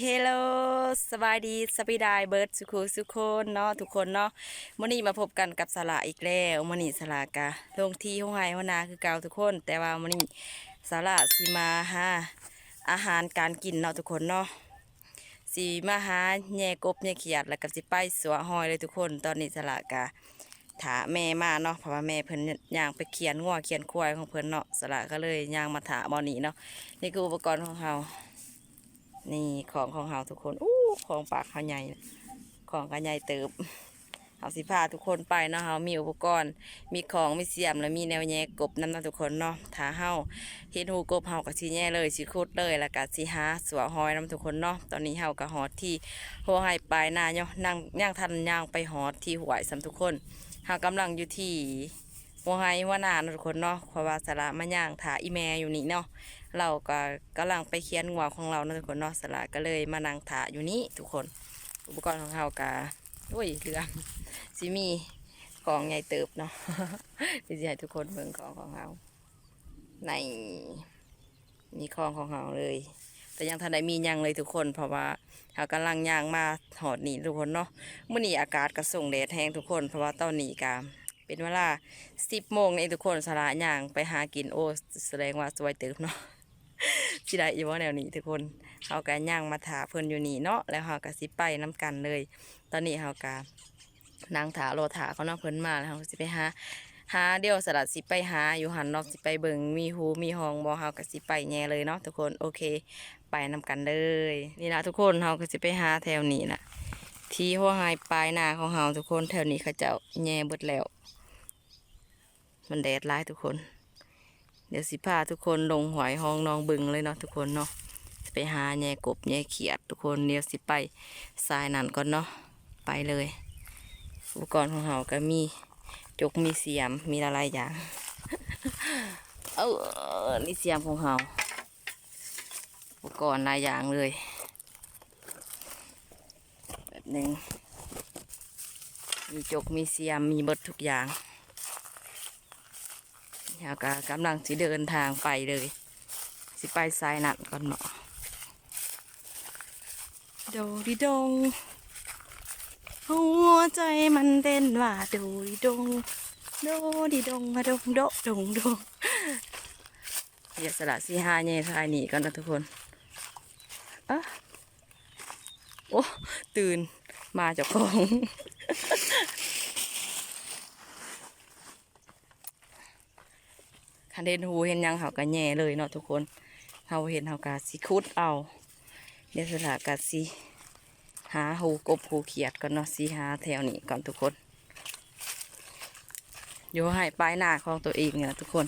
เฮลโลสบายดีสบายดายเบิร์ดสุขุสุขคนเนาะทุกคนเนาะมื่อนี้มาพบกันกับสละอีกแล้วมื่อนี้สละกะลงที่ห้องไห้ห้องนาคือเก่าทุกคน แต่ว่ามื่อนี้สละสีมาหาอาหารการกินเนาะทุกคนเนาะสีมาหาแย่กบแย่เขียดแล้วก็สิไปสัวหอยเลยทุกคน ตอนนี้สละกะถาแม่มาเนาะเพราะว่าแม่เพิ่นย่างไปเขียนงัวเขียนควายของเพิ่นเนาะสละก็เลยย่างมาถาบอนี้เนาะนี่คืออุปกรณ์ของเรา นี่ของของเฮาทุกคนอู้ของปากเขาใหญ่ของเขาใหญ่เติบเฮาสิพาทุกคนไปเนาะเฮามีอุปกรณ์ มีของมีเสียมแล้วมีแนวแยกกบนำเนาะทุกคนเนาะถ้าเฮาเฮ็ดหูกบเฮาก็สิแย่เลยสิขุดเลยแล้วก็สิหาสัวหอยนำทุกคนเนาะตอนนี้เฮาก็ฮอดที่หัวไห้ปลายนาเนาะนั่งย่างทันย่างไปฮอดที่หวยสำทุกคนเฮากำลังอยู่ที่หัวไห้หัวนานาทุกคนเนาะเพราะว่าสาระมาย่างถาอีแม่อยู่นี่เนาะ เราก็กำลังไปเคียนงัวของเรานะทุกคนเนาะสละก็เลยมานั่งถาอยู่นี้ทุกคน อุปกรณ์ของเรากะโอ้ยเรือสิมีของใหญ่เติบเนาะที่จให้ทุกคนเบิ่งของของเราในมีของของเราเลย แต่ยังทันได้มียังเลยทุกคน เพราะว่าเรากำลังย่างมาหอดนี่ทุกคนเนาะเมื่อนี้อากาศก็ส่งแดดแห้งทุกคน เพราะว่าตอนนี้กาเป็นเวลาสิบโมงนี่ทุกคนสละย่างไปหากินโอ้แสดงว่าสวยเติบเนาะ สิได้อยู่ว่าแนวนี้ทุกคนเฮาก็ย่างมาถาเพิ่นอยู่นี่เนาะแล้วเฮาก็สิไปน้กันเลย ตอนนี้เฮาก็นั่งถารอถาเขาเนาะเพิ่นมาแล้วเฮาสิไปหาหาเดี๋ยวสลัดสิไปหาอยู่หันนาะสิไปเบิงมีหูมีห้องบ่เฮาก็สิไปแย่เลยเนาะทุกคนโอเค ไปนกันเลย นี่นะทุกคนเฮาก็สิไปหาแถวนี้นะที่หัวหายปลายนาของเฮาทุกคนแถวนี้เขาจ้าแย่เบิดแล้ว มันแดดร้ายทุกคน เดี๋ยวสิพาทุกคนลงหอยห้องนองบึงเลยเนาะทุกคนเนาะจะไปหาแย่กบแย่เขียด ทุกคนเดี๋ยวสิไปทรายนั่นก่อนเนาะไปเลย อุปกรณ์ของเราก็มีจกมีเสียมมีหลายๆอย่างเออนี่เสียมของเราอุปกรณ์หลายอย่างเลยแบบหนึ่งมีจกมีเสียมมีเบิดทุกอย่าง เฮาก็กำลังสิเดินทางไปเลย สิไปสายนัดก่อนเนาะโดดิดงหัวใจมันเต้นว่าโดดิดงโดดิดงมาดงโดดงดงอย่าสละสิหาเย่ทายหนีก่อนนะทุกคนอะโอ้ตื่นมาเจากของ คัน เด่นหูเห็นยังเขาก็แย่เลยเนาะทุกคนเขาเห็นเขาก็สิคุดเอาเดี๋ยวสละกัสิหาหูกบหูเขียดก่อนเนาะสิหาแถวนี้ก่อนทุกคนอยู่ให้ปลายหน้าของตัวเองเนี่ยทุกคน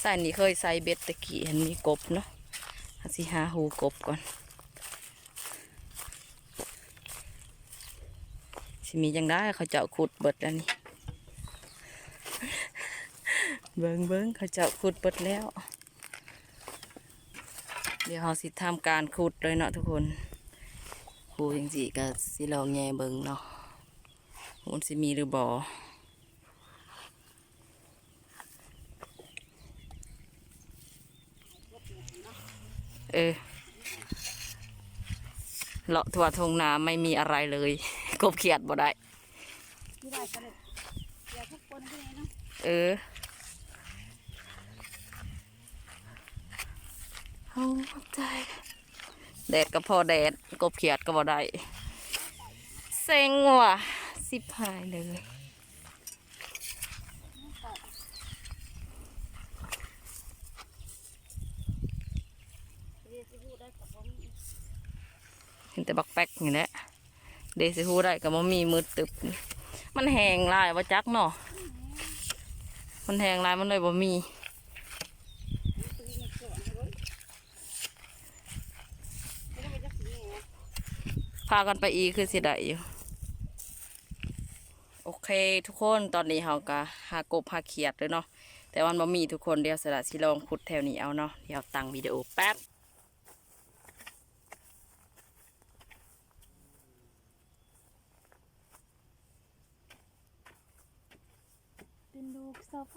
ใส่นี่เคยใส่เบ็ดตะกี้เห็นมีกบเนาะสิหาหูกบก่อนสิมีจังได้เขาเจาะขุดเบิดอันนี้ เบิ้งเบิ้งเขาเจะขุดเปิดแล้ว เดี๋ยวเราสิทำการขุดเลยเนาะทุกคนครูยังสิก็สิลองแย่เบิ้งเนาะมันสิมีหรือบ่เออเลาะทั่วทงนาไม่มีอะไรเลย กบเขียดบ่ได้ที่ได้ก็เลยเดี๋ยวทุกคนที่ไหนเนาะเออ เอาใจแดดก็พอแดดกบเขียดก็บ่ได้เซ็งว่ะสิบหายเลยเห็นแต่บักแป๊กนี่แหละเดซิฮูได้ก็บ่มีมือตึบ มันแหงลายว่าจักเนาะมันแหงลายมันเลยบ่มี ตีในเกลือเลยไม่ได้ไปจักสีไง พากันไปอีกคือสิได้อยู่ โอเคทุกคนตอนนี้เราก็หากบหาเขียดเลยเนาะแต่วันบ่มีทุกคนเดียวสละสิลองขุดแถวนี้เอาเนาะเดี๋ยวตั้งวิดีโอแป๊บเป็นลูกสาวไ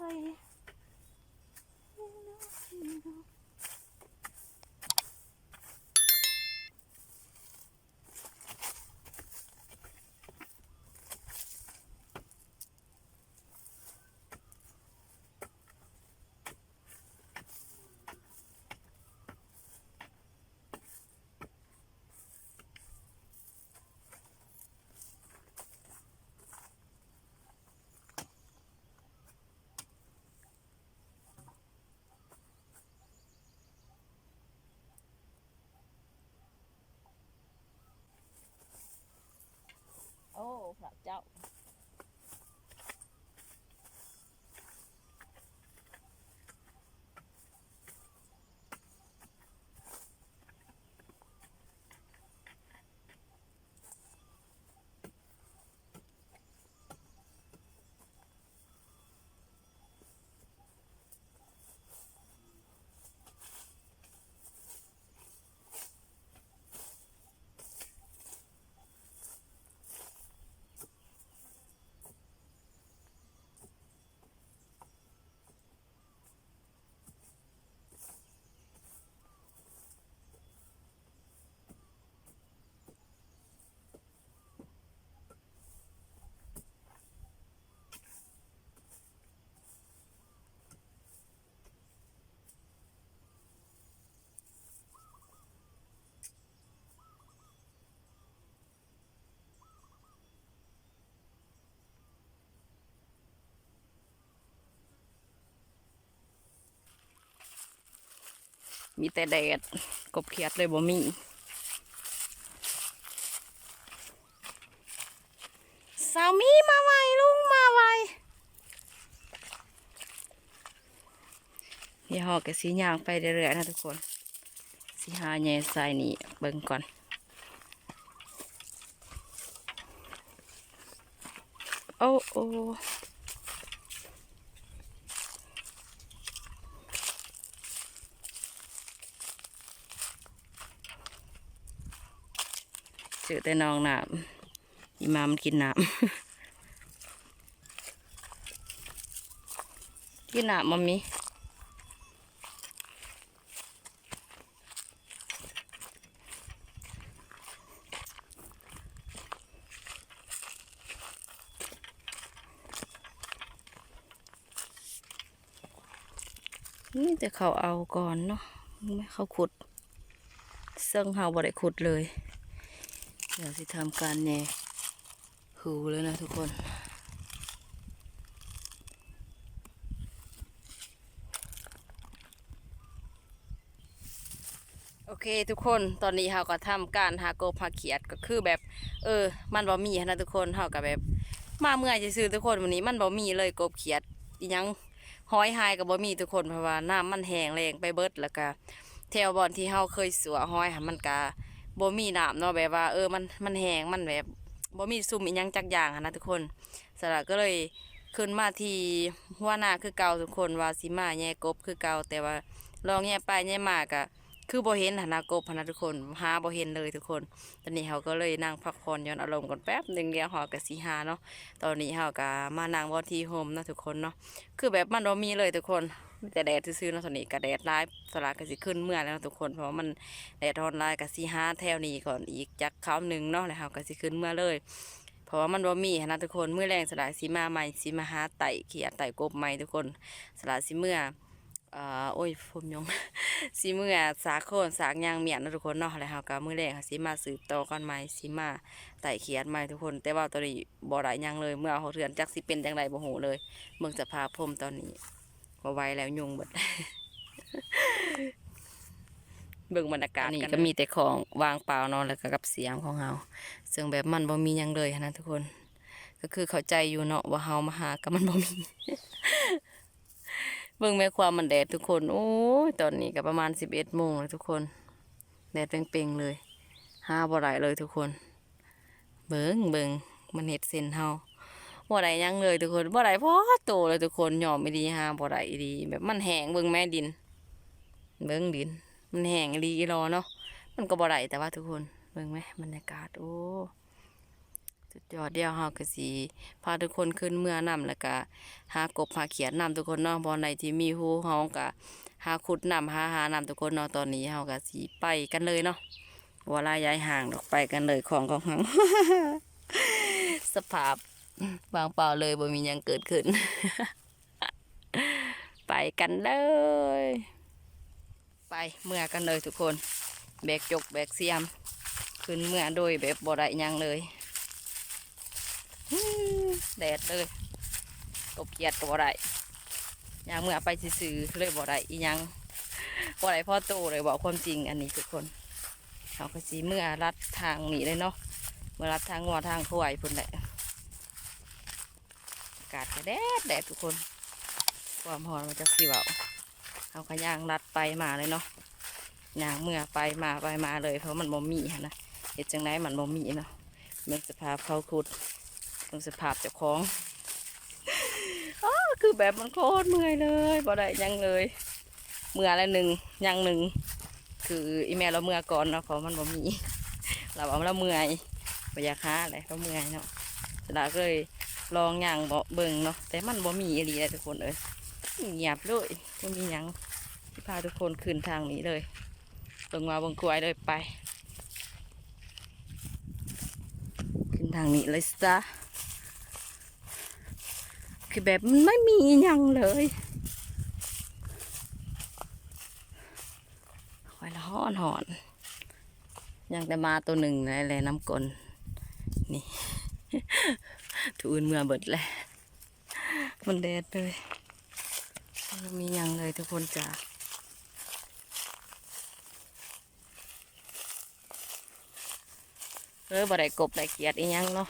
มีแต่แดด กบเขียดเลยบ่มีสามีมาไวลุงมาไวเดี๋ยหอกกับสีย่างไปเรื่อยๆนะทุกคนสีหาแย่ใส่นี่เบิ่งก่อนโอ้โอ้ อแต่น้องน้ำอีมามันกินน้ำกินน้ำมัมมี่นี่แต่เขาเอาก่อนเนาะไม่เขาขุดซึ่งเฮาบ่ได้ขุดเลย ดี๋ยวสิทำการแหน่หูเลยนะทุกคน โอเคทุกคนตอนนี้เราก็ทำการหากบหาเขียดก็คือแบบ เออ มันบ่มีนะทุกคนเราก็แบบ มาเมื่อยจะซื้อทุกคนวันนี้มันบ่มีเลยกบเขียดยังห้อยหายกับบ่มีทุกคนเพราะว่าน้ำมันแห้งแรงไปเบิดแล้วก็แถวบอนที่เฮาเคยสัวห้อยหันมันก็ บ่มีน้ำเนาะแบบว่า เออมันมันแห้งมันแบบบ่มีซุ่มอีหยังจักอย่างหันนะทุกคนสระก็เลยขึ้นมาที่หัวหน้าคือเก่าทุกคนว่าสิมาแย่กบคือเก่าแต่ว่าลองแย่ไปแย่มากอะ คือบ่เห็นหนนะกบหันะทุกคนหาบ่เห็นเลยทุกคน ตอนนี้เขาก็เลยนั่งพักผ่อนย้อนอารมณ์ก่อนแป๊บหนึ่งเดียวหอกับสีหาเนาะตอนนี้เขาก็มานั่งบนที่โฮมเนาะทุกคนเนาะคือแบบมันบ่มีเลยทุกคนแต่แดดซื่อๆเนาะตอนนี้ก็แดดร้ายสลากก็สิขึ้นเมื่อแล้วทุกคนเพราะว่ามันแดดร้อนร้ายก็สิหาแถวนี้ก่อนอีกจักคราวหนึ่งเนาะแล้วเขาก็สิขึ้นเมื่อเลยเพราะว่ามันบ่มีนะทุกคนเมื้อแรงสลายสิมาใหม่สิมาหาไต่เขียไต่กบใหม่ทุกคนสลายสิเมื่อ อ่าโอ้ยผมยงสิเมื่อสาโคนสากยางเมียนนะทุกคนเนาะแล้วเฮาก็มื้อแรงสิมาสืบต่อกันใหม่สิมาไต่เขียดใหม่ทุกคน แต่ว่าตอนนี้บ่ได้ยังเลย เมื่อเอาเทือนจักสิเป็นจังไดบ่ฮู้เลยเบิ่งสภาพผมตอนนี้บ่ไหวแล้วยุงเบิดเบิ่งบรรยากาศนี่ก็มีแต่ของวางเปล่าเนาะแล้วก็กับเสียงของเฮาซึ่งแบบมันบ่มียังเลยนนะทุกคน ก็คือเข้าใจอยู่เนาะว่าเฮามาหาก็มันบ่มี เบิ่งแม่ความมันแดดทุกคน โอ้ยตอนนี้ก็ประมาณสิบเอ็ดโมงแล้วทุกคน แดดเปร่งๆเลยหาบ่ได้เลยทุกคน เบิ่งเบิ่งมันเห็ดเส้นเฮาบ่ได้หยังเลยทุกคนบ่ได้พอโตเลยทุกคนยอมไม่ดีหาบ่ได้อีดีแบบมันแห้งเบิ่งแม่ดิน เบิ่งดิน มันแห้งอีหลีรอเนาะมันก็บ่ได้แต่ว่าทุกคนเบิ่งไหมบรรยากาศโอ้ สุดยอดเดียวเฮาก็สิพาทุกคนขึ้นเมื่อนำแล้วก็หากบหาเขียดนำทุกคนเนาะบ่ในที่มีฮูเฮาก็หาขุดนำหาหานำทุกคนเนาะตอนนี้เฮาก็สิไปกันเลยเนาะบ่ลาย้ายห่างดอกไปกันเลยของของหังสภาพวางเปล่าเลยบ่มียังเกิดขึ้น ไปกันเลย ไปเมื่อกันเลยทุกคน แบกจกแบกเสียม ขึ้นเมื่อโดยแบบบ่ได้ยังเลย แดดเลยกบเกียดก็บ่ได้ยางเมื่อไปซื้อเลยบ่ได้อียังบ่ได้พ่อโตเลยบอกความจริงอันนี้ทุกคนเขาก็สีเมื่อรัดทางนี้เลยเนาะเมื่อรัดทางงัวทางควายพุ่นแหละอากาศก็แดดแดดทุกคน ความร้อนมันจะสิเบาเอาขยางรัดไปมาเลยเนาะยางเมื่อไปมาไปมาเลยเพราะมันบ่มีนะเห็ดจังไดมันบ่มีเนาะมื่อสภาเขาขุด ดูสภาพเจ้าของอ้าคือแบบมันโคตรเมื่อยเลยบ่ได้ยังเลยเมื่อละหนึ่งยังหนึ่งคืออีแม่เราเมื่อก่อนเนาะเพราะมันบ่มี เราเอาแล้วเมื่อยบยากหาอะไรก็เมื่อยเนาะสดาก็เลยลองย่างบ่เบิ่งเนาะแต่มันบ่มีอีหลีเลยทุกคนเอ้ยเงียบเลยบ่มียังที่พาทุกคนขึ้นทางนี้เลยเบิ่งมาบงควายเลยไป ขึ้นทางนี้เลยจ้ะ คือแบบมันไม่มียังเลยคอยละหอนหอนยังแต่มาตัวหนึ่งเลแหละน้ำกลนี่ถูอื่นเมื่อเบิดแหละมันแดดเลยมียังเลยทุกคนจ้าเออบ่ได้กบได้เกียดอีหยังเนาะ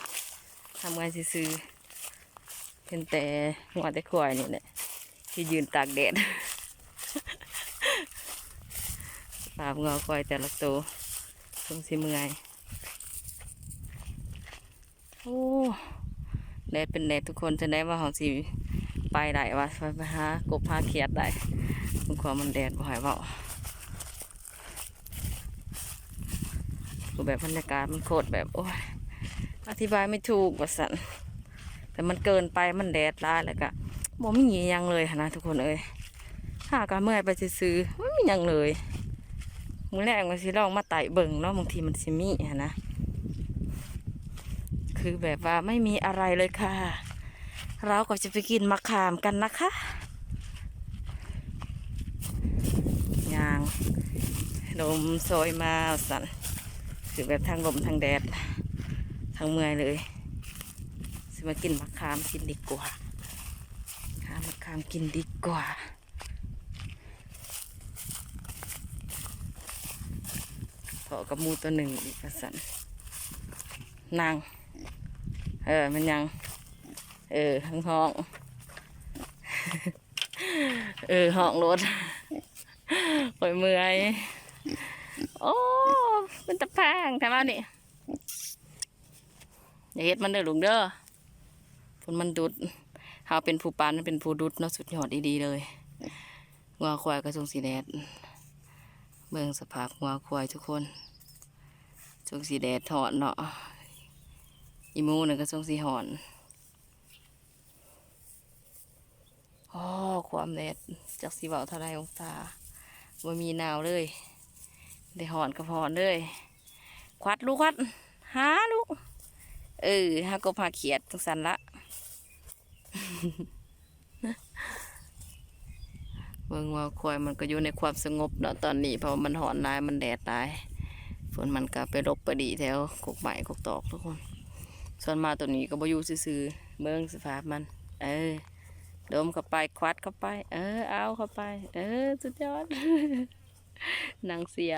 ทำงานซื้อ เป็นแต่หัวแต่ควายนี่แหละที่ยืนตากแดดปาบงอควายแต่ละตัวตรงสิเมื่อยโอ้แดดเป็นแดดทุกคนจะได้ว่าเขาสิไปได้ว่าไปหากบหาเขียดได้คุณความมันแดดบ่ใหายเบาคือแบบบรรยากาศมันโคตรแบบโอ้ยอธิบายไม่ถูกว่าสัน แต่มันเกินไปมันแดดร้ายแล้วก็บ่มีหยังเลยนะทุกคนเอ้ยหากาเมื่อยไปซื้อไม่มียังเลยมือแรกมันสิลองมาไต่เบิ่งเนาะบางทีมันสิมีอะนะคือแบบว่าไม่มีอะไรเลยค่ะ เราก็จะไปกินมะขามกันนะคะยางลมโซยมาสันคือแบบทางลมทางแดดทางเมื่อยเลย สิมากินมะขามกินดีกว่าหามะขามกินดีกว่าพอกับมูตัวหนึ่งอีกสันนางเออมันยัง เออห้องห้องเออห้องรถปล่อยเมื่อยโอ้เป็นตะแพงทำเอานี่อย่าเฮ็ดมันเด้อลุงเด้อ นมันดุดเฮาเป็นผู้ปานมันเป็นผู้ดุดเนาะสุดยอดดีๆเลยงัวควายกระทรงสีแดด เบิ่งสภาพงัวควายทุกคนทรงสีแดดถอนเนาะอีมูนึงก็ทรงสีหอนโอ้ความแดดจากสีเบาเท่าไรองศาบ่มีหนาวเลยได้หอนกับหอนเลยควัดลูกควัดหาลูกเออหากบหาเขียดจังสันละ เบิ่งว่าควายมันก็อยู่ในความสงบเนาะตอนนี้เพราะมันหอนลายมันแดดหลายฝนมันก็ไปรบไปดีแถวกกใหม่กกตอกทุกคน ส่วนมาตัวนี้ก็บ่อยู่ซื่อเบิ่งสภาพมัน เออดมเข้าไปควัดเข้าไป เออ เอาเข้าไป เออสุดยอดนางเสีย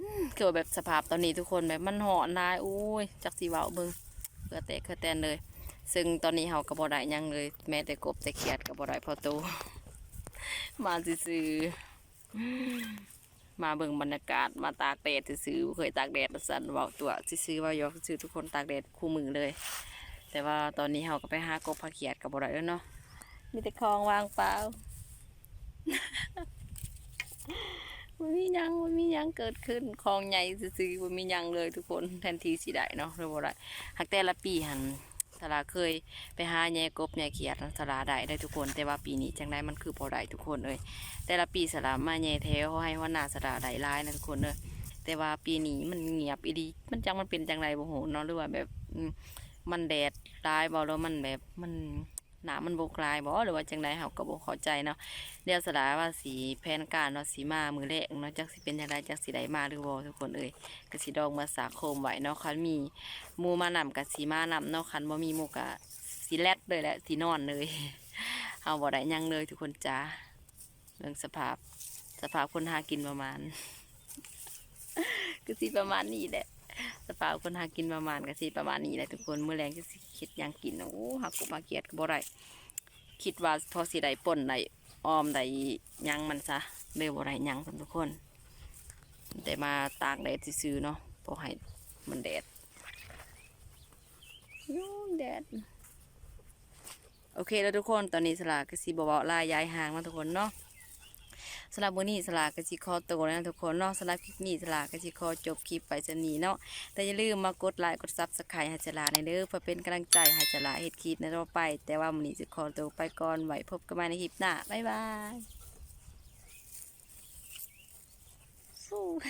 อืมคือว่าแบบสภาพตอนนี้ทุกคนแบบมันหอนลายโอ้ยจักสีเว้าเบิ่งเพื่อแตกเพื่อแตนเลย ซึ่งตอนนี้เฮาก็บ่ได้ยังเลย แม้แต่กบแต่เขียดก็บ่ได้พอโตมาซื่อมาเบิ่งบรรยากาศมาตากแดดซื่อเคยตากแดดสั่นเว้าตัวซื่อว่ายอกซื่อทุกคนตากแดดคู่มือเลย แต่ว่าตอนนี้เฮาก็ไปหากบพาเขียดกับบ่ได้แล้วเนาะมีแต่คลองวางเปล่ามันมียังมันมียังเกิดขึ้นคลองใหญ่ซื่อมันมียังเลยทุกคนแทนที่สิได้เนาะหรือบ่ได้หักแต่ละปีหัน สลาเคยไปหาแย่กบแย่เขียดสลาได้ได้ทุกคน แต่ว่าปีนี้จังไดมันคือพอได้ทุกคนเลยแต่ละปีสลามาแย่แท้เขาให้ว่าหน้าสลาได้ร้ายนะทุกคนเลยแต่ว่าปีนี้มันเงียบอีดี มันจังมันเป็นจังไรบ่โหเนาะหรือว่าแบบมมันแดดร้ายบ่แล้วมันแบบมัน หนามันบกลายบ่หรือว่าจังไดเฮาก็บ่เข้าใจเนาะเดี๋ยวสลาว่าสีแผนการเนาะสีมามือแรกเนาะจักสิเป็นจังไดจักสิได้มาหรือบ่ทุกคนเอ้ยก็สิดองมาสาโคมไว้เนาะคันมีหมู่มานำก็สิมานำเนาะคันบ่มีหมู่ก็สิแลดเลยแหละสินอนเลยเฮาบ่ได้หยังเลยทุกคนจ้าเรื่องสภาพ สภาพคนหากินประมาณ ก็สิประมาณนี้แหละ สภาพคนหากินประมาณก็สิประมาณนี้แหละทุกคนเมื่อแรงก็สิคิดหยังกินโอ้หักกบมาเกียดก็บ่ได้คิดว่าพอสิได้ป่นได้ออมได้หยังมันซะเลยบ่ได้หยังสำทุกคน แต่มาตากแดดซื่อๆเนาะเพอให้มันแดดยูแดดโอเคแล้วทุกคนตอนนี้สลากก็สิบ่เว้าลายย้ายห่างมาทุกคนเนาะ สำหรับวันนี้สลากกระชิคอโตัวนะทุกคนเนาะสำหรับคลิปนี้สลากกระชิคอจบคลิปไปจะหนีเนาะแต่อย่าลืมมากดไลค์กดซับสไครต์ให้จลาในเด้อเพื่อเป็นกำลังใจให้จลาเฮ็ดคลิปในต่อไป แต่ว่าวันนี้จะคอตัวไปก่อนไว้พบกันใหม่ในคลิปหน้าบ๊ายบาย Ooh.